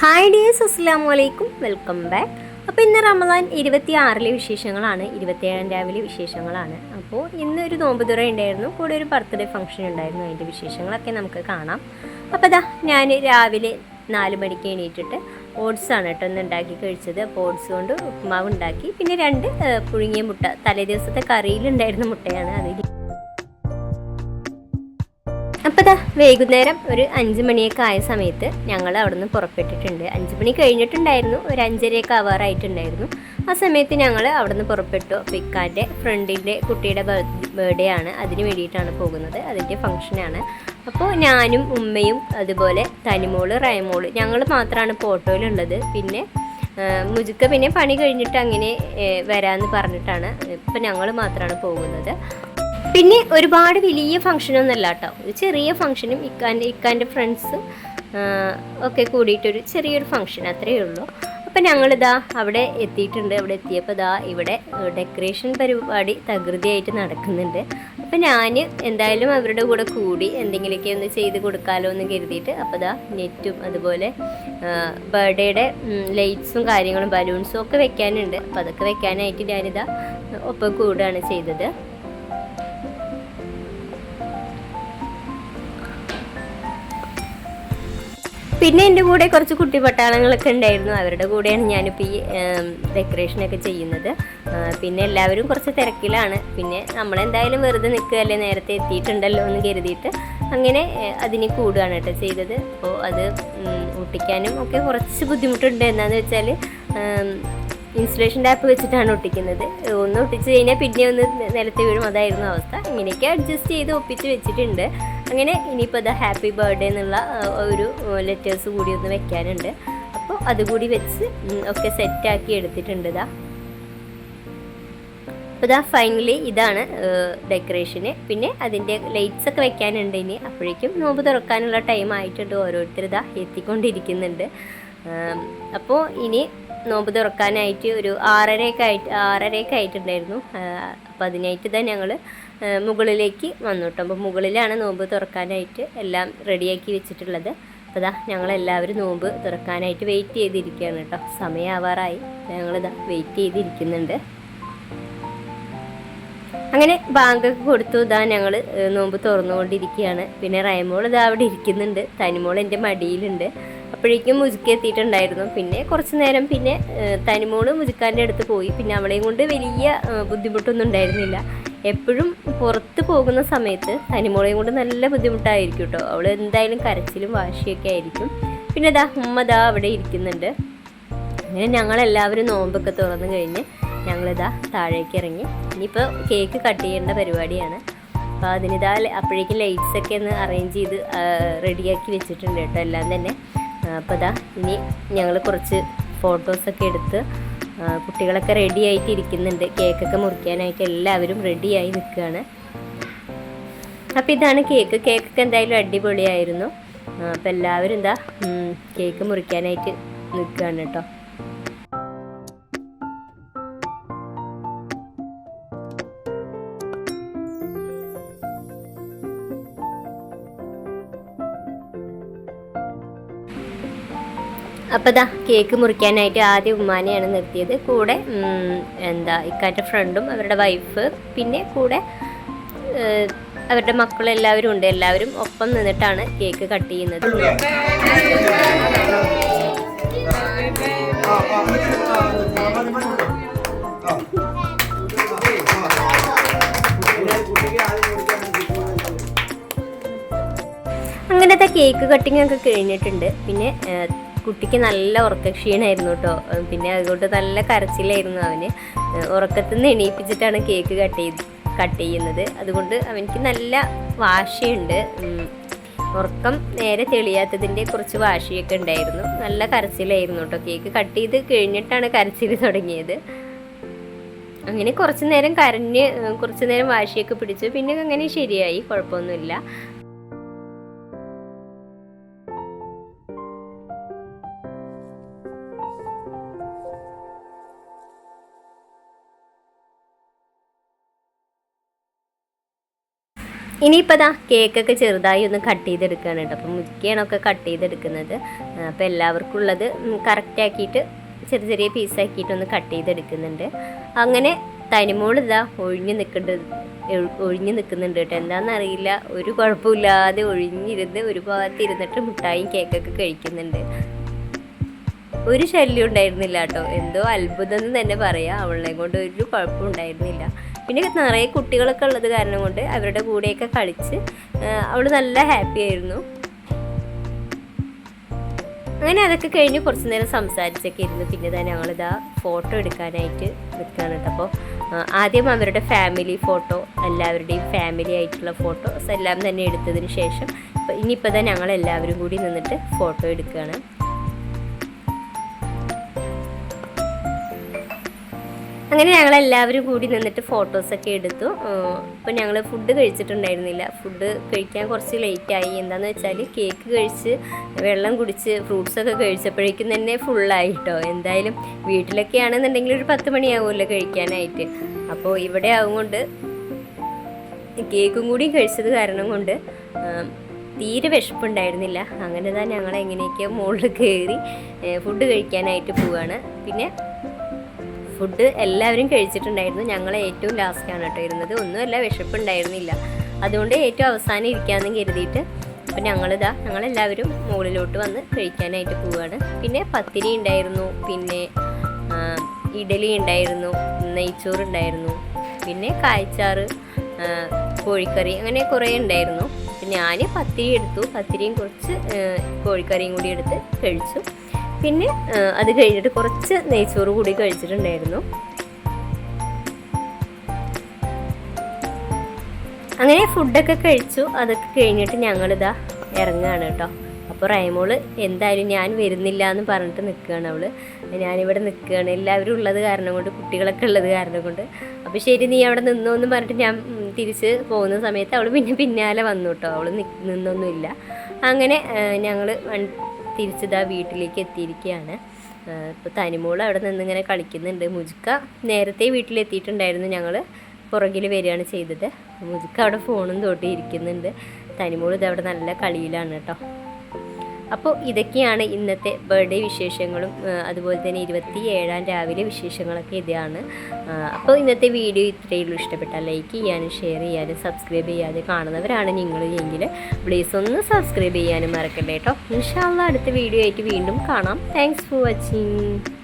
Hi dears അസ്സാം വലൈക്കും welcome back അപ്പോൾ ഇന്ന് റമദാൻ ഇരുപത്തി ആറിലെ വിശേഷങ്ങളാണ് ഇരുപത്തിയേഴാം രാവിലെ വിശേഷങ്ങളാണ്. അപ്പോൾ ഇന്ന് ഒരു നോമ്പ് തുറ ഉണ്ടായിരുന്നു കൂടെ ഒരു ബർത്ത്ഡേ ഫംഗ്ഷൻ ഉണ്ടായിരുന്നു അതിന്റെ വിശേഷങ്ങളൊക്കെ നമുക്ക് കാണാം. അപ്പോൾ അതാ ഞാൻ രാവിലെ നാല് മണിക്ക് എണീറ്റിട്ട് ഓട്സാണ് കേട്ടോ ഒന്ന് ഉണ്ടാക്കി കഴിച്ചത്. അപ്പോൾ ഓട്സ് കൊണ്ട് ഉപ്പുമാവ് ഉണ്ടാക്കി. പിന്നെ രണ്ട് പുഴുങ്ങിയ മുട്ട. തലേ ദിവസത്തെ കറിയിലുണ്ടായിരുന്ന മുട്ടയാണ് അത് അപ്പോൾ ദാ വൈകുന്നേരം ഒരു അഞ്ച് മണിയൊക്കെ ആയ സമയത്ത് ഞങ്ങൾ അവിടെ നിന്ന് പുറപ്പെട്ടിട്ടുണ്ട്. അഞ്ച് മണി കഴിഞ്ഞിട്ടുണ്ടായിരുന്നു ഒരു അഞ്ചരയൊക്കെ ആവാറായിട്ടുണ്ടായിരുന്നു. ആ സമയത്ത് ഞങ്ങൾ അവിടെ നിന്ന് പുറപ്പെട്ടു. അപ്പോൾ ഇക്കാന്റെ ഫ്രണ്ടിന്റെ കുട്ടിയുടെ ബർത്ത്ഡേ ആണ്. അതിന് വേണ്ടിയിട്ടാണ് പോകുന്നത്. അതിന്റെ ഫംഗ്ഷനാണ് അപ്പോൾ ഞാനും ഉമ്മയും അതുപോലെ തനിമോൾ റയമോൾ ഞങ്ങൾ മാത്രമാണ് ഫോട്ടോയിലുള്ളത് പിന്നെ മുജുക്ക പിന്നെ പണി കഴിഞ്ഞിട്ട് അങ്ങനെ വരാമെന്ന് പറഞ്ഞിട്ടാണ് ഇപ്പം ഞങ്ങൾ മാത്രമാണ് പോകുന്നത്. പിന്നെ ഒരുപാട് വലിയ ഫംഗ്ഷനൊന്നുമല്ല കേട്ടോ ഒരു ചെറിയ ഫംഗ്ഷനും ഇക്കാന്റെ ഇക്കാന്റെ ഫ്രണ്ട്സ് ഒക്കെ കൂടിയിട്ടൊരു ചെറിയൊരു ഫംഗ്ഷൻ അത്രയേ ഉള്ളൂ. അപ്പം ഞങ്ങളിതാ അവിടെ എത്തിയിട്ടുണ്ട്. അവിടെ എത്തിയപ്പോൾ ഇതാ ഇവിടെ ഡെക്കറേഷൻ പരിപാടി തകൃതിയായിട്ട് നടക്കുന്നുണ്ട്. അപ്പം ഞാൻ എന്തായാലും അവരുടെ കൂടെ കൂടി എന്തെങ്കിലുമൊക്കെ ഒന്ന് ചെയ്ത് കൊടുക്കാമല്ലോ എന്ന് കരുതിയിട്ട് അപ്പോൾ ഇതാ നെറ്റും അതുപോലെ ബർത്ത്ഡേയുടെ ലൈറ്റ്സും കാര്യങ്ങളും ബലൂൺസും ഒക്കെ വെക്കാനുണ്ട്. അപ്പോൾ അതൊക്കെ വെക്കാനായിട്ട് ഞാനിതാ ഒപ്പം കൂടുകയാണ് ചെയ്തത്. പിന്നെ എന്റെ കൂടെ കുറച്ച് കുട്ടി പട്ടാളങ്ങളൊക്കെ ഉണ്ടായിരുന്നു. അവരുടെ കൂടെയാണ് ഞാനിപ്പോൾ ഈ ഡെക്കറേഷനൊക്കെ ചെയ്യുന്നത്. പിന്നെ എല്ലാവരും കുറച്ച് തിരക്കിലാണ്. പിന്നെ നമ്മളെന്തായാലും വെറുതെ നിൽക്കുകയല്ലേ? നേരത്തെ എത്തിയിട്ടുണ്ടല്ലോ എന്ന് കരുതിയിട്ട് അങ്ങനെ അതിന് കൂടുകയാണ് കേട്ടോ ചെയ്തത്. അപ്പോൾ അത് ഊട്ടിക്കാനും ഒക്കെ കുറച്ച് ബുദ്ധിമുട്ടുണ്ട്. എന്താണെന്ന് വെച്ചാൽ ഇൻസുലേഷൻ ടാപ്പ് വെച്ചിട്ടാണ് ഒട്ടിക്കുന്നത്. ഒന്ന് ഒട്ടിച്ച് കഴിഞ്ഞാൽ പിന്നെ ഒന്ന് നിലത്ത് വീഴും. അതായിരുന്നു അവസ്ഥ. ഇങ്ങനെയൊക്കെ അഡ്ജസ്റ്റ് ചെയ്ത് ഒപ്പിച്ച് വെച്ചിട്ടുണ്ട്. അങ്ങനെ ഇനിയിപ്പോൾ അത് ഹാപ്പി ബർത്ത്ഡേ എന്നുള്ള ഒരു ലെറ്റേഴ്സ് കൂടി ഒന്ന് വെക്കാനുണ്ട്. അപ്പോൾ അതുകൂടി വെച്ച് ഒക്കെ സെറ്റാക്കി എടുത്തിട്ടുണ്ട് ഇതാ അപ്പോൾ ഇതാ ഫൈനലി ഇതാണ് ഡെക്കറേഷന് പിന്നെ അതിന്റെ ലൈറ്റ്സ് ഒക്കെ വെക്കാനുണ്ട് ഇനി. അപ്പോഴേക്കും നോമ്പ് തുറക്കാനുള്ള ടൈം ആയിട്ടുണ്ട്. ഓരോരുത്തർ ഇതാ എത്തിക്കൊണ്ടിരിക്കുന്നുണ്ട്. അപ്പോൾ ഇനി നോമ്പ് തുറക്കാനായിട്ട് ഒരു ആറരയൊക്കെ ആയിട്ട് ആറരയൊക്കെ ആയിട്ടുണ്ടായിരുന്നു. അപ്പോൾ അതിനായിട്ട് തന്നെ ഞങ്ങൾ മുകളിലേക്ക് വന്നു കേട്ടോ. അപ്പോൾ മുകളിലാണ് നോമ്പ് തുറക്കാനായിട്ട് എല്ലാം റെഡിയാക്കി വെച്ചിട്ടുള്ളത്. അപ്പോൾ ഇതാ ഞങ്ങളെല്ലാവരും നോമ്പ് തുറക്കാനായിട്ട് വെയിറ്റ് ചെയ്തിരിക്കുകയാണ് കേട്ടോ. സമയമാവാറായി ഞങ്ങളിതാ വെയിറ്റ് ചെയ്തിരിക്കുന്നുണ്ട്. അങ്ങനെ ബാങ്കൊക്കെ കൊടുത്തു. ഇതാ ഞങ്ങൾ നോമ്പ് തുറന്നുകൊണ്ടിരിക്കുകയാണ്. പിന്നെ റയമോൾ ഇതാ അവിടെ ഇരിക്കുന്നുണ്ട്. തനിമോൾ എന്റെ മടിയിലുണ്ട്. അപ്പോഴേക്കും മുജുക്ക് എത്തിയിട്ടുണ്ടായിരുന്നു പിന്നെ കുറച്ച് നേരം പിന്നെ തനിമോൾ മുജുക്കാന്റെ അടുത്ത് പോയി. പിന്നെ അവളെയും കൊണ്ട് വലിയ ബുദ്ധിമുട്ടൊന്നും ഉണ്ടായിരുന്നില്ല. എപ്പോഴും പുറത്ത് പോകുന്ന സമയത്ത് തനിമോളെയും കൊണ്ട് നല്ല ബുദ്ധിമുട്ടായിരിക്കും കേട്ടോ അവൾ എന്തായാലും കരച്ചിലും വാശിയൊക്കെ ആയിരിക്കും. പിന്നെ ദാ ഉമ്മ അവിടെ ഇരിക്കുന്നുണ്ട്. അങ്ങനെ ഞങ്ങളെല്ലാവരും നോമ്പൊക്കെ തുറന്നു കഴിഞ്ഞ് ഞങ്ങളിതാ താഴേക്ക് ഇറങ്ങി. ഇനിയിപ്പോൾ കേക്ക് കട്ട് ചെയ്യേണ്ട പരിപാടിയാണ്. അപ്പോൾ അതിനിതാ അപ്പോഴേക്കും ലൈറ്റ്സൊക്കെ ഒന്ന് അറേഞ്ച് ചെയ്ത് റെഡിയാക്കി വെച്ചിട്ടുണ്ട് കേട്ടോ എല്ലാം തന്നെ. അപ്പോൾ ഇതാ ഇനി ഞങ്ങൾ കുറച്ച് ഫോട്ടോസൊക്കെ എടുത്ത് കുട്ടികളൊക്കെ റെഡി ആയിട്ട് ഇരിക്കുന്നുണ്ട്. കേക്കൊക്കെ മുറിക്കാനായിട്ട് എല്ലാവരും റെഡിയായി നിൽക്കുകയാണ്. അപ്പോൾ ഇതാണ് കേക്ക് കേക്കൊക്കെ എന്തായാലും അടിപൊളിയായിരുന്നു. അപ്പോൾ എല്ലാവരും എന്താ കേക്ക് മുറിക്കാനായിട്ട് നിൽക്കുകയാണ് കേട്ടോ. അപ്പോൾ ദാ കേക്ക് മുറിക്കാനായിട്ട് ആദ്യം ഉമ്മാനെയാണ് നിർത്തിയത്. കൂടെ എന്താ ഇക്കാന്റെ ഫ്രണ്ടും അവരുടെ വൈഫ് പിന്നെ കൂടെ അവരുടെ മക്കളെല്ലാവരും ഉണ്ട് എല്ലാവരും ഒപ്പം നിന്നിട്ടാണ് കേക്ക് കട്ട് ചെയ്യുന്നത്. അങ്ങനത്തെ കേക്ക് കട്ടിംഗ് ഒക്കെ കഴിഞ്ഞിട്ടുണ്ട്. പിന്നെ കുട്ടിക്ക് നല്ല ഉറക്കക്ഷീണമായിരുന്നു കേട്ടോ. പിന്നെ അതുകൊണ്ട് നല്ല കരച്ചിലായിരുന്നു അവന്. ഉറക്കത്തിൽ നിന്ന് എണീപ്പിച്ചിട്ടാണ് കേക്ക് കട്ട് ചെയ്ത് കട്ട് ചെയ്യുന്നത്. അതുകൊണ്ട് അവനിക്ക് നല്ല വാശിയുണ്ട്. ഉറക്കം നേരെ തെളിയാത്തതിന്റെ കുറച്ച് വാശിയൊക്കെ ഉണ്ടായിരുന്നു. നല്ല കരച്ചിലായിരുന്നു കേട്ടോ. കേക്ക് കട്ട് ചെയ്ത് കഴിഞ്ഞിട്ടാണ് കരച്ചിൽ തുടങ്ങിയത്. അങ്ങനെ കുറച്ച് നേരം കരഞ്ഞ് കുറച്ച് നേരം വാശിയൊക്കെ പിടിച്ചു പിന്നെ അങ്ങനെ ശരിയായി. കുഴപ്പമൊന്നുമില്ല. ഇനിയിപ്പോൾ ദാ കേക്കൊക്കെ ചെറുതായി ഒന്ന് കട്ട് ചെയ്തെടുക്കുകയാണ് കേട്ടോ. അപ്പം മുക്കിയാണൊക്കെ കട്ട് ചെയ്തെടുക്കുന്നത്. അപ്പോൾ എല്ലാവർക്കും ഉള്ളത് കറക്റ്റാക്കിയിട്ട് ചെറിയ ചെറിയ പീസാക്കിയിട്ട് ഒന്ന് കട്ട് ചെയ്തെടുക്കുന്നുണ്ട്. അങ്ങനെ തനിമോൾ ഒഴിഞ്ഞു നിൽക്കേണ്ടത് ഒഴിഞ്ഞു നിൽക്കുന്നുണ്ട് കേട്ടോ. എന്താണെന്നറിയില്ല ഒരു കുഴപ്പമില്ലാതെ ഒഴിഞ്ഞിരുന്ന് ഒരു ഭാഗത്ത് ഇരുന്നിട്ട് മിഠായും കേക്കൊക്കെ കഴിക്കുന്നുണ്ട്. ഒരു ശല്യം ഉണ്ടായിരുന്നില്ല കേട്ടോ. എന്തോ അത്ഭുതം എന്ന് തന്നെ പറയാം. അവളെ കൊണ്ട് ഒരു കുഴപ്പം ഉണ്ടായിരുന്നില്ല. പിന്നെ നിറയെ കുട്ടികളൊക്കെ ഉള്ളത് കാരണം കൊണ്ട് അവരുടെ കൂടെയൊക്കെ കളിച്ച് അവൾ നല്ല ഹാപ്പി ആയിരുന്നു. അങ്ങനെ അതൊക്കെ കഴിഞ്ഞ് കുറച്ച് നേരം സംസാരിച്ചൊക്കെ ഇരുന്നു പിന്നെ തന്നെ ഞങ്ങളിതാ ഫോട്ടോ എടുക്കാനായിട്ട് നിൽക്കുകയാണ് അപ്പോൾ ആദ്യം അവരുടെ ഫാമിലി ഫോട്ടോ എല്ലാവരുടെയും ഫാമിലി ആയിട്ടുള്ള ഫോട്ടോസ് എല്ലാം തന്നെ എടുത്തതിന് ശേഷം ഇനിയിപ്പോൾ തന്നെ ഞങ്ങൾ എല്ലാവരും കൂടി നിന്നിട്ട് ഫോട്ടോ എടുക്കുകയാണ്. അങ്ങനെ ഞങ്ങൾ എല്ലാവരും കൂടി നിന്നിട്ട് ഫോട്ടോസൊക്കെ എടുത്തു. അപ്പോൾ ഞങ്ങൾ ഫുഡ് കഴിച്ചിട്ടുണ്ടായിരുന്നില്ല. ഫുഡ് കഴിക്കാൻ കുറച്ച് ലേറ്റായി എന്താണെന്ന് വെച്ചാൽ കേക്ക് കഴിച്ച് വെള്ളം കുടിച്ച് ഫ്രൂട്ട്സൊക്കെ കഴിച്ചപ്പോഴേക്കും തന്നെ ഫുള്ളായി കേട്ടോ എന്തായാലും വീട്ടിലൊക്കെ ആണെന്നുണ്ടെങ്കിൽ ഒരു പത്ത് മണിയാവുമല്ലോ കഴിക്കാനായിട്ട്. അപ്പോൾ ഇവിടെ ആവുകൊണ്ട് കേക്കും കൂടി കഴിച്ചത് കാരണം കൊണ്ട് തീരെ വിശപ്പുണ്ടായിരുന്നില്ല. അങ്ങനെ തന്നെ ഞങ്ങൾ എങ്ങനെയൊക്കെയോ മുകളിൽ കയറി ഫുഡ് കഴിക്കാനായിട്ട് പോവുകയാണ് പിന്നെ ഫുഡ് എല്ലാവരും കഴിച്ചിട്ടുണ്ടായിരുന്നു. ഞങ്ങൾ ഏറ്റവും ലാസ്റ്റാണ് കേട്ടോ ഇരുന്നത്. ഒന്നുമല്ല വിശപ്പുണ്ടായിരുന്നില്ല. അതുകൊണ്ട് ഏറ്റവും അവസാനം ഇരിക്കാമെന്ന് കരുതിയിട്ട് അപ്പം ഞങ്ങളിതാ ഞങ്ങളെല്ലാവരും മുകളിലോട്ട് വന്ന് കഴിക്കാനായിട്ട് പോവുകയാണ് പിന്നെ പത്തിരി ഉണ്ടായിരുന്നു പിന്നെ ഇഡലി ഉണ്ടായിരുന്നു നെയ്ച്ചോറ് ഉണ്ടായിരുന്നു പിന്നെ കായ്ച്ചാറ് കോഴിക്കറി അങ്ങനെ കുറേ ഉണ്ടായിരുന്നു. ഞാൻ പത്തിരി എടുത്തു. പത്തിരിയും കുറച്ച് കോഴിക്കറിയും കൂടി എടുത്ത് കഴിച്ചു. പിന്നെ അത് കഴിഞ്ഞിട്ട് കുറച്ച് നെയ്ച്ചോറ് കൂടി കഴിച്ചിട്ടുണ്ടായിരുന്നു. അങ്ങനെ ഫുഡൊക്കെ കഴിച്ചു. അതൊക്കെ കഴിഞ്ഞിട്ട് ഞങ്ങളിതാ ഇറങ്ങുകയാണ് കേട്ടോ. അപ്പോൾ റൈമോൾ എന്തായാലും ഞാൻ വരുന്നില്ല എന്ന് പറഞ്ഞിട്ട് നിൽക്കുകയാണ് അവൾ. ഞാനിവിടെ നിൽക്കുകയാണ് എല്ലാവരും ഉള്ളത് കാരണം കൊണ്ട് കുട്ടികളൊക്കെ ഉള്ളത് കാരണം കൊണ്ട്. അപ്പോൾ ശരി നീ അവിടെ നിന്നോ എന്ന് പറഞ്ഞിട്ട് ഞാൻ തിരിച്ച് പോകുന്ന സമയത്ത് അവൾ പിന്നെ പിന്നാലെ വന്നു കേട്ടോ. അവൾ നിന്നൊന്നുമില്ല. അങ്ങനെ ഞങ്ങൾ തിരിച്ചിതാ വീട്ടിലേക്ക് എത്തിയിരിക്കുകയാണ് ഇപ്പോൾ തനിമോൾ അവിടെ നിന്നിങ്ങനെ കളിക്കുന്നുണ്ട്. മുജുക്ക നേരത്തെ വീട്ടിലെത്തിയിട്ടുണ്ടായിരുന്നു. ഞങ്ങൾ പുറകിൽ വരികയാണ് ചെയ്തത്. മുജുക്ക അവിടെ ഫോണും തോട്ടി ഇരിക്കുന്നുണ്ട് തനിമോൾ ഇതവിടെ നല്ല കളിയിലാണ് കേട്ടോ. അപ്പോൾ ഇതൊക്കെയാണ് ഇന്നത്തെ ബർത്ത്ഡേ വിശേഷങ്ങളും അതുപോലെ തന്നെ ഇരുപത്തി ഏഴാം രാവിലെ വിശേഷങ്ങളൊക്കെ ഇതാണ്. അപ്പോൾ ഇന്നത്തെ വീഡിയോ ഇത്രയേ ഉള്ളൂ. ഇഷ്ടപ്പെട്ടാൽ ലൈക്ക് ചെയ്യാനും ഷെയർ ചെയ്യാനും സബ്സ്ക്രൈബ് ചെയ്യാതെ കാണുന്നവരാണ് നിങ്ങൾ എങ്കിൽ പ്ലീസ് ഒന്ന് സബ്സ്ക്രൈബ് ചെയ്യാനും മറക്കണ്ട കേട്ടോ. ഇൻഷാല്ല അടുത്ത വീഡിയോ ആയിട്ട് വീണ്ടും കാണാം. Thanks for watching.